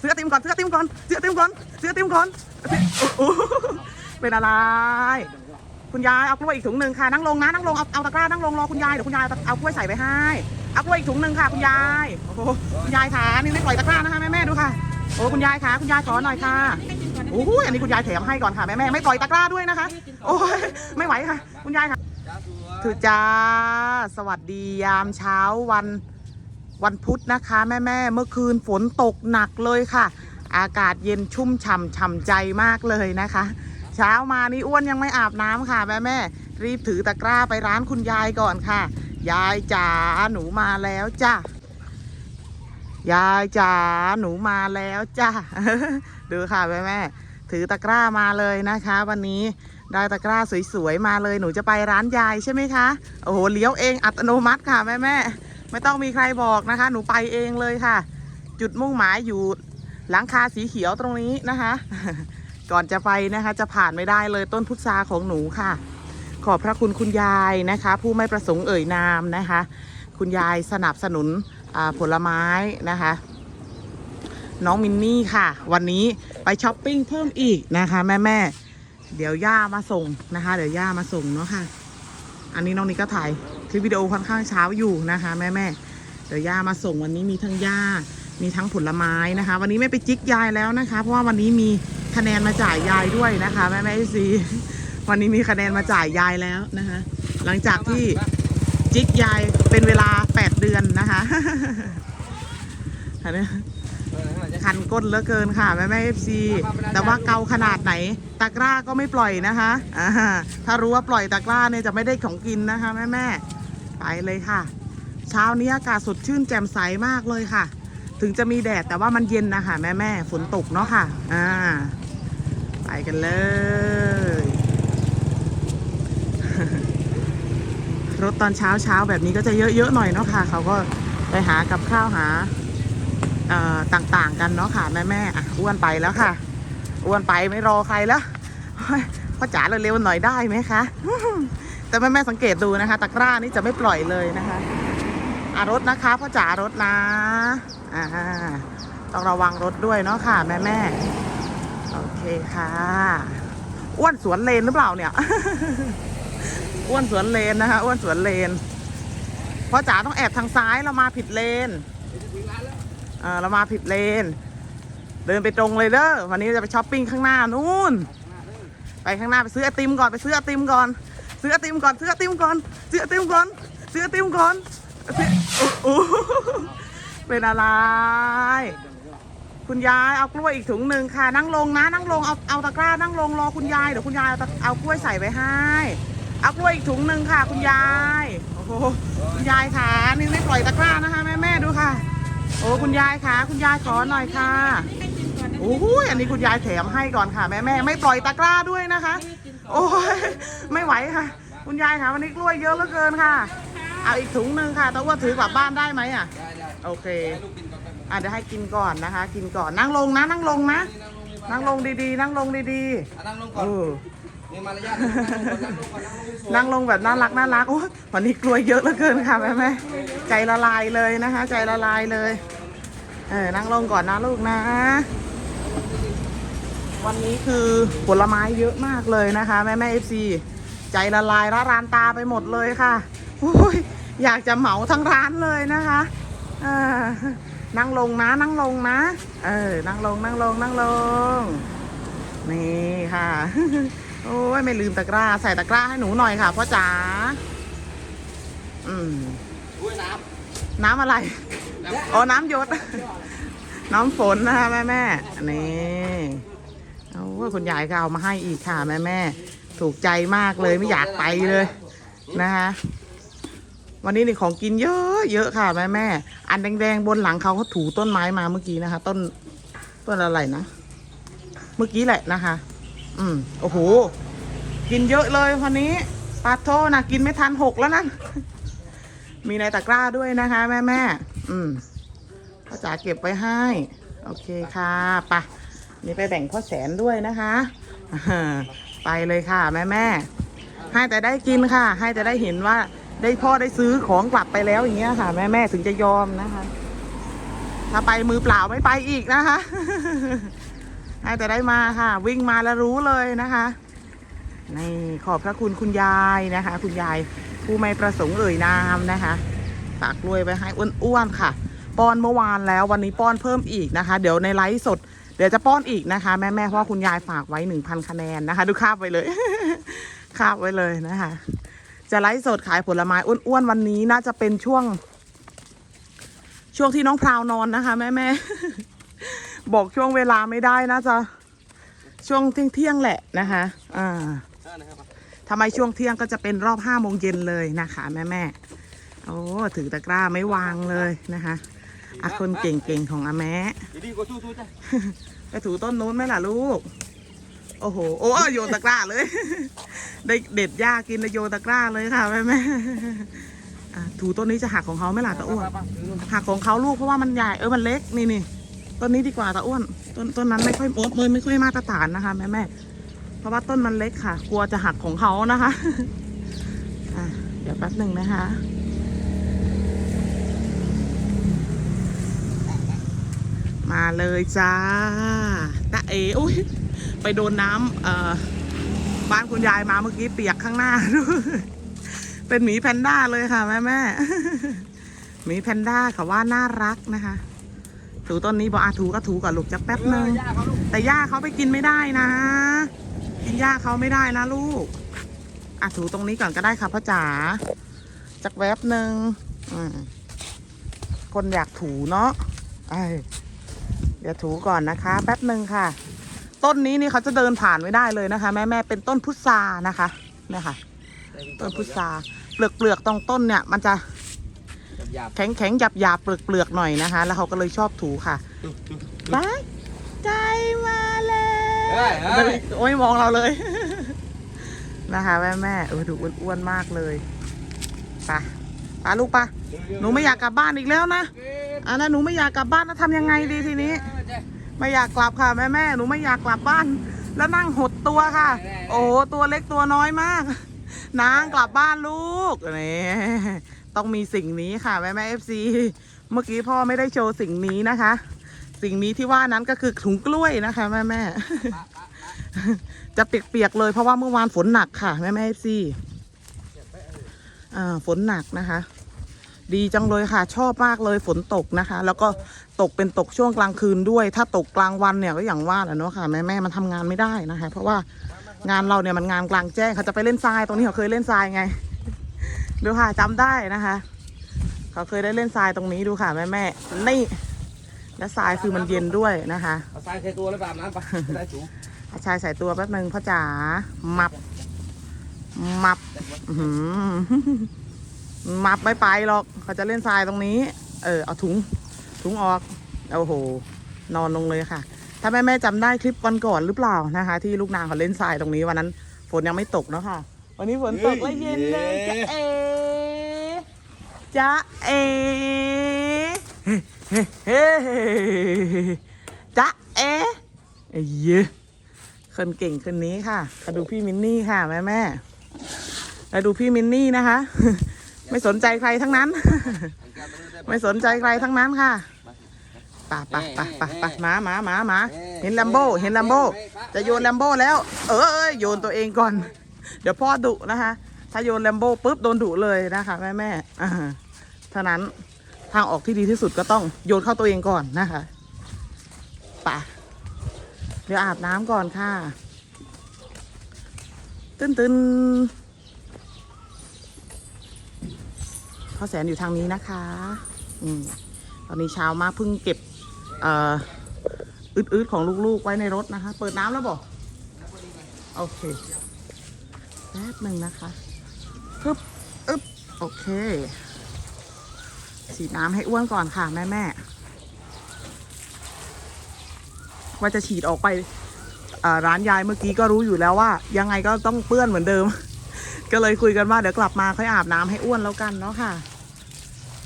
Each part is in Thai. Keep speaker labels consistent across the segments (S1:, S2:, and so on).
S1: ซื้อไอติมก่อนซื้อไอติมก่อนซื้อไอติมก่อนซื้อไอติมก่อนโอ้โหเป็นอะไร คุณยายเอากล้วยอีกถุงหนึ่งค่ะนั่งลงนะนั่งลงเอาเอาตะกร้านั่งลงรอคุณยายเดี๋ยวคุณยายเอาเอากล้วยใส่ไปให้เอากล้วยอีกถุงหนึ่งค่ะคุณยายโอ้โหคุณยายขานี่ไม่ปล่อยตะกร้านะคะแม่แม่ๆดูค่ะโอ้คุณยายขาคุณยายขอหน่อยค่ะโอ้โหอันนี้คุณยายแถมให้ก่อนค่ะแม่แม่ๆไม่ปล่อยตะกร้าด้วยนะคะ โอ้ยไม่ไหวค่ะ คุณยายค่ะถือจ้าสวัสดียามเช้าวัน วันพุธนะคะแม่แม่ๆเมื่อคืนฝนตกหนักเลยค่ะ อากาศเย็นชุ่มฉ่ำฉ่ำใจมากเลยนะคะ เช้ามานี่อ้วนยังไม่อาบน้ำค่ะแม่แม่ๆรีบถือตะกร้าไปร้านคุณยายก่อนค่ะ ยายจ๋าหนูมาแล้วจ้ะยายจ๋าหนูมาแล้วจ้ะดูค่ะแม่แม่ๆถือตะกร้ามาเลยนะคะ วันนี้ได้ตะกร้าสวยๆมาเลยหนูจะไปร้านยายใช่ไหมคะโอ้โหเลี้ยวเองอัตโนมัติค่ะแม่แม่ๆ ไม่ต้องมีใครบอกนะคะ หนูไปเองเลยค่ะ จุดมุ่งหมายอยู่หลังคาสีเขียวตรงนี้นะคะ ก่อนจะไปนะคะจะผ่านไม่ได้เลยต้นพุทราของหนูค่ะ ขอบพระคุณคุณยายนะคะ ผู้ไม่ประสงค์เอ่ยนามนะคะ คุณยายสนับสนุนผลไม้นะคะ น้องมินนี่ค่ะ วันนี้ไปช้อปปิ้งเพิ่มอีกนะคะ แม่แม่เดี๋ยวย่ามาส่งนะคะ เดี๋ยวย่ามาส่งเนาะค่ะ อันนี้น้องนี่ก็ถ่ายคลิปวิดีโอค่อนข้างเช้าอยู่นะคะแม่แม่เดี๋ยวย่ามาส่งวันนี้มีทั้งย่ามีทั้งผลไม้นะคะ วันนี้ไม่ไปจิกยายแล้วนะคะ เพราะว่าวันนี้มีคะแนนมาจ่ายยายด้วยนะคะแม่แม่ซีวันนี้มีคะแนนมาจ่ายยายแล้วนะคะ หลังจากที่จิกยายเป็นเวลา 8 เดือนนะคะอันนี้ คันก้นเหลือเกินค่ะแม่แม่เอฟซีแต่ว่าเกาขนาดไหนตะกร้าก็ไม่ปล่อยนะคะอ่าถ้ารู้ว่าปล่อยตะกร้าเนี่ยจะไม่ได้ของกินนะคะแม่แม่ไปเลยค่ะ เช้านี้อากาศสดชื่นแจ่มใสมากเลยค่ะ ถึงจะมีแดดแต่ว่ามันเย็นนะคะแม่แม่ฝนตกเนาะค่ะอ่าไปกันเลย รถตอนเช้าเช้าแบบนี้ก็จะเยอะๆหน่อยเนาะค่ะ เขาก็ไปหากับข้าวหาเอ่อ ต่างๆกันเนาะค่ะแม่แม่อ้วนไปแล้วค่ะ อ้วนไปไม่รอใครแล้วพ่อจ๋าเร็วๆหน่อยได้ไหมคะแต่แม่แม่สังเกตดูนะคะ ตะกร้านี่จะไม่ปล่อยเลยนะคะอะรถนะคะพ่อจ๋ารถนะอ่าต้องระวังรถด้วยเนาะค่ะ แม่แม่โอเคค่ะอ้วนสวนเลนหรือเปล่าเนี่ยอ้วนสวนเลนนะคะอ้วนสวนเลนพ่อจ๋าต้องแอบทางซ้ายเรามาผิดเลน ออเรามาผิดเลน เดินไปตรงเลยเด้อวันนี้จะไปช้อปปิ้งข้างหน้านู่น ไปข้างหน้าไปซื้อไอติมก่อนไปซื้อไอติมก่อน ซื้อไอติมก่อนซื้อไอติมก่อนซื้อไอติมก่อนซื้อไอติมก่อนโอ้โหเป็นอะไร คุณยายเอากล้วยอีกถุงหนึ่งค่ะ นั่งลงนะ นั่งลงเอาเอาตะกร้านั่งลงรอคุณยายเดี๋ยวคุณยายเอาเอากล้วยใส่ไปให้เอากล้วยอีกถุงหนึ่งค่ะ คุณยาย โอ้โห คุณยายขานี่ไม่ปล่อยตะกร้านะคะแม่แม่ดูค่ะ โอ้คุณยายค่ะคุณยายขอหน่อยค่ะโอ้ยอันนี้คุณยายแถมให้ก่อนค่ะแม่แม่ไม่ปล่อยตะกร้าด้วยนะคะ โอ้ยไม่ไหวค่ะ คุณยายค่ะวันนี้กล้วยเยอะเหลือเกินค่ะ เอาอีกถุงหนึ่งค่ะแต่ว่าถือกลับบ้านได้ไหมอะ
S2: ได้ได้
S1: โอเค
S2: ให้ลูกกินก่อนกัน
S1: อะเดี๋ยวให้กินก่อนนะคะ กินก่อนนั่งลงนะนั่งลงนะนั่งลงดีๆ นั่งลงดี
S2: อะนั่งลง
S1: ๆ
S2: ก่อน
S1: เออ
S2: มีมารยาทนั่งลงก่อนนั่งลงก่อนนั่งลงสวย
S1: นั่งลงแบบน่ารักน่ารักโอ้วันนี้กล้วยเยอะเหลือเกินค่ะแม่แม่ใจละลายเลยนะคะ ใจละลายเลย เออนั่งลงก่อนนะลูกนะ วันนี้คือผลไม้เยอะมากเลยนะคะ แม่แม่เอฟซีใจละลายละรานตาไปหมดเลยค่ะโอ้ยอยากจะเหมาทั้งร้านเลยนะคะเออนั่งลงนะนั่งลงนะ เออ นั่งลงนั่งลงนั่งลง นี่ค่ะ โอ้ยไม่ลืมตะกร้า ใส่ตะกร้าให้หนูหน่อยค่ะพ่อจ๋าอืม
S2: อุ้ยน้
S1: น้ำอะไรำอ๋อน้ำหยศน้ำฝนนะคะแม่แม่ๆนี่โอ้ยคุณยายก็เอามาให้อีกค่ะแม่แม่ๆถูกใจมากเลยไม่อยากไปเลยนะคะวันนี้นี่ของกินเยอะเยอะค่ะแม่แม่ๆอันแดงๆบนหลังเขาเขาถูต้นไม้มาเมื่อกี้นะคะ ต้นต้นอะไรนะ เมื่อกี้แหละนะคะ อืมโอ้โห กินเยอะเลยวันนี้ปาโทนะกินไม่ทันหกแล้วนะ มีในตะกร้าด้วยนะคะ แม่แม่อืมพ่อจ๋าเก็บไว้ให้ โอเคค่ะไปะนี่ไปแบ่งพ่อแสนด้วยนะคะไปเลยค่ะ แม่แม่ให้แต่ได้กินค่ะ ให้แต่ได้เห็นว่าได้พ่อได้ซื้อของกลับไปแล้วอย่างเงี้ยค่ะ แม่แม่ถึงจะยอมนะคะ ถ้าไปมือเปล่าไม่ไปอีกนะคะ ให้แต่ได้มาค่ะ วิ่งมาแล้วรู้เลยนะคะนี่ขอบพระคุณคุณยายนะคะ คุณยายผู้ไม่ประสงค์เอ่ยนามนะคะฝากกล้วยไปให้อ้วนๆค่ะ ป้อนเมื่อวานแล้ววันนี้ป้อนเพิ่มอีกนะคะ เดี๋ยวในไลฟ์สด เดี๋ยวจะป้อนอีกนะคะ แม่แม่เพราะคุณยายฝากไว้หนึ่งพันคะแนนนะคะ ดูคาบไว้เลยคาบไว้เลยนะคะ จะไลฟ์สดขายผลไม้อ้วนๆวันนี้น่าจะเป็นช่วง ช่วงที่น้องพราวนอนนะคะ แม่แม่ บอกช่วงเวลาไม่ได้น่าจะช่วงเที่ยงๆแหละนะคะ อ่าทำไมช่วงเที่ยงก็จะเป็นรอบห้าโมงเย็นเลยนะคะแม่แม่โอ้ถือตะกร้าไม่วางเลยนะคะอะคนเก่งๆของอาแม้
S2: ดีดีก็สู้สู้จ้ะ
S1: ไปถูต้นนู้นไหมล่ะลูก โอ้โห โอ้โยนตะกร้าเลย ได้เด็ดหญ้ากินโยนตะกร้าเลยค่ะแม่แม่ๆอะถูต้นนี้จะหักของเขาไหมล่ะตาอ้วนหักของเขาลูกเพราะว่ามันใหญ่เออมันเล็กนี่นี่ ต้นนี้ดีกว่าตาอ้วนต้นต้นนั้นไม่ค่อยโอ๊บเลยไม่ค่อยมาตรฐานนะคะแม่แม่เพราะว่าต้นมันเล็กค่ะ กลัวจะหักของเขานะคะอะเดี๋ยวแป๊บหนึ่งนะคะมาเลยจ้าตาเออุ้ยไปโดนน้ำเอ่อบ้านคุณยายมาเมื่อกี้เปียกข้างหน้าด้วยเป็นหมีแพนด้าเลยค่ะแม่แม่หมีแพนด้าค่ะว่าน่ารักนะคะ ถูต้นนี้บอกอาถูก็ถูก่อนลูกจะแป๊บนึง
S2: ย่าเขาลูก
S1: แต่ย่าเขาไปกินไม่ได้นะ กินย่าเขาไม่ได้นะลูกอะถูตรงนี้ก่อนก็ได้ค่ะพ่อจ๋าจักแวบหนึ่งอืมคนอยากถูเนาะไอ้ยเดี๋ยวถูก่อนนะคะ แป๊บหนึ่งค่ะ ต้นนี้นี่เขาจะเดินผ่านไม่ได้เลยนะคะ แม่แม่เป็นต้นพุทรานะคะเนี่ยค่ะต้นพุทราเปลือกเปลือกตรงต้นเนี่ย มันจะ
S2: หยาบ
S1: แข็งแข็งหยาบหยาบเปลือกเปลือกหน่อยนะคะ แล้วเขาก็เลยชอบถูค่ะ
S2: ๆ
S1: ไปใจมาแล้
S2: เฮ้
S1: วย
S2: เฮ้ย
S1: โอ้ยมองเราเลย นะคะ แม่แม่เออดูอ้วนๆมากเลยไปไปลูกไปหนูไม่อยากกลับบ้านอีกแล้วนะอันนั้นหนูไม่อยากกลับบ้านแล้วทำยังไงดีทีนี้ ไม่อยากกลับค่ะแม่แม่หนูไม่อยากกลับบ้าน แล้วนั่งหดตัวค่ะ โอ้โหตัวเล็กตัวน้อยมากนางกลับบ้านลูกนี่ ต้องมีสิ่งนี้ค่ะแม่แม่เอฟซีเมื่อกี้พ่อไม่ได้โชว์สิ่งนี้นะคะ สิ่งนี้ที่ว่านั้นก็คือถุงกล้วยนะคะ แม่แม่จะเปียกๆเลยเพราะว่าเมื่อวานฝนหนักค่ะ แม่แม่เอฟซีฝนหนักนะคะ ดีจังเลยค่ะ ชอบมากเลยฝนตกนะคะ แล้วก็ตกเป็นตกช่วงกลางคืนด้วย ถ้าตกกลางวันเนี่ยก็อย่างว่าแหละเนาะค่ะแม่แม่มันทำงานไม่ได้นะคะ เพราะว่างานเราเนี่ยมันงานกลางแจ้งเขาจะไปเล่นทรายตรงนี้เขาเคยเล่นทรายไง ดูค่ะจำได้นะคะ เขาเคยได้เล่นทรายตรงนี้ดูค่ะแม่แม่นี่และทรายคือมันเย็นด้วยนะคะ
S2: เอาทรายใส่ตัวแล้วแบบน้ำไปได้สูง
S1: อาชายใส่ตัวแป๊บหนึ่งพ่อจ๋ามับ มับอื้อหือมับไม่ไปหรอก เขาจะเล่นทรายตรงนี้ เออเอาถุง ถุงออกโอ้โห นอนลงเลยค่ะ ถ้าแม่แม่ๆจำได้คลิปวันก่อนหรือเปล่านะคะ ที่ลูกนางเขาเล่นทรายตรงนี้วันนั้น ฝนยังไม่ตกเนาะค่ะ วันนี้ฝนตกแล้วเย็นเลยจะเอ จะเอเฮ้เฮ้เฮ้จะเอเอ้ยเยอะคนเก่งคนนี้ค่ะมาดูพี่มินนี่ค่ะแม่แม่มาดูพี่มินนี่นะคะ ไม่สนใจใครทั้งนั้น ไม่สนใจใครทั้งนั้นค่ะปะปะปะปะปะหมาหมาหมาหมาเห็นแลมโบเห็นแลมโบจะโยนแลมโบแล้ว เออโยนตัวเองก่อน เดี๋ยวพ่อดุนะคะ ถ้าโยนแลมโบปุ๊บโดนดุเลยนะคะ แม่แม่ ท่านั้นทางออกที่ดีที่สุดก็ต้องโยนเข้าตัวเองก่อนนะคะป่ะเดี๋ยวอาบน้ำก่อนค่ะตึ้นตึนพ่อแสนอยู่ทางนี้นะคะอืมตอนนี้เช้ามากเพิ่งเก็บเอ่ออืดๆของลูกๆไว้ในรถนะคะ เปิดน้ำแล้วบอกโอเค แป๊บหนึ่งนะคะปึ๊บอึ๊บ โอเค ฉีดน้ำให้อ้วนก่อนค่ะแม่แม่ว่าจะฉีดออกไปร้านยายเมื่อกี้ก็รู้อยู่แล้วว่า ยังไงก็ต้องเปื้อนเหมือนเดิม ก็เลยคุยกันว่าเดี๋ยวกลับมาค่อยอาบน้ำให้อ้วนแล้วกันเนาะค่ะ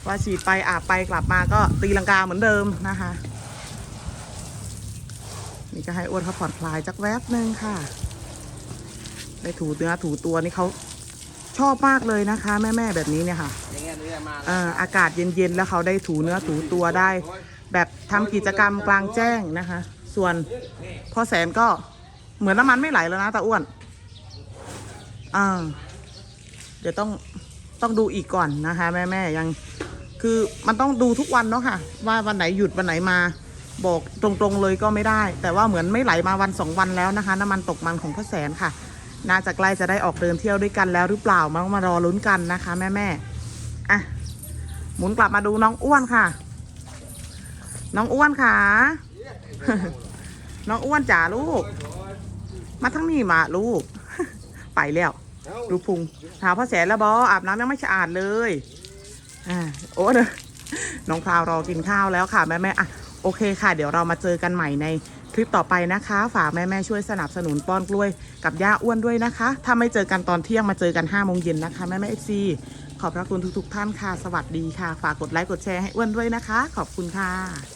S1: ว่าฉีดไปอาบไปกลับมาก็ตีลังกาเหมือนเดิมนะคะ นี่ก็ให้อ้วนเขาผ่อนคลายจักแวบหนึ่งค่ะ ได้ถูเนื้อถูตัวนี่เขา ชอบมากเลยนะคะ แม่ๆแบบนี้เนี่ยค่ะ
S2: อย่างเงี้ยนี่มา
S1: เอ่ออากาศเย็นๆแล้วเขาได้ถูเนื้อถูตัวได้ แบบทำกิจกรรมกลางแจ้งนะคะ ส่วนพ่อแสนก็เหมือนน้ำมันไม่ไหลแล้วนะตาอ้วนอ่าเดี๋ยวต้องต้องดูอีกก่อนนะคะ แม่แม่ๆยัง คือมันต้องดูทุกวันเนาะค่ะ ว่าวันไหนหยุดวันไหนมา บอกตรงๆเลยก็ไม่ได้ แต่ว่าเหมือนไม่ไหลมาวันสองวันแล้วนะคะ น้ำมันตกมันของพ่อแสนค่ะ น่าจะใกล้จะได้ออกเดินเที่ยวด้วยกันแล้วหรือเปล่ามามารอลุ้นกันนะคะแม่แม่อะหมุนกลับมาดูน้องอ้วนค่ะ น้องอ้วนค่ะ น้องอ้วนจ๋าลูก มาทั้งนี้มาลูก ไปแล้วดูพุงถามพ่อแสนแล้วบออาบน้ำยังไม่สะอาดเลยอ่าโอ้เด้อน้องพราวรอกินข้าวแล้วค่ะแม่แม่อะโอเคค่ะ เดี๋ยวเรามาเจอกันใหม่ใน คลิปต่อไปนะคะ ฝากแม่แม่ช่วยสนับสนุนป้อนกล้วยกับย่าอ้วนด้วยนะคะ ถ้าไม่เจอกันตอนเที่ยงมาเจอกัน5้าโมงเย็นนะคะแม่แม่เอฟซีขอบพระคุณทุกๆท่านค่ะ สวัสดีค่ะ ฝากกดไลค์กดแชร์ให้อ้วนด้วยนะคะ ขอบคุณค่ะ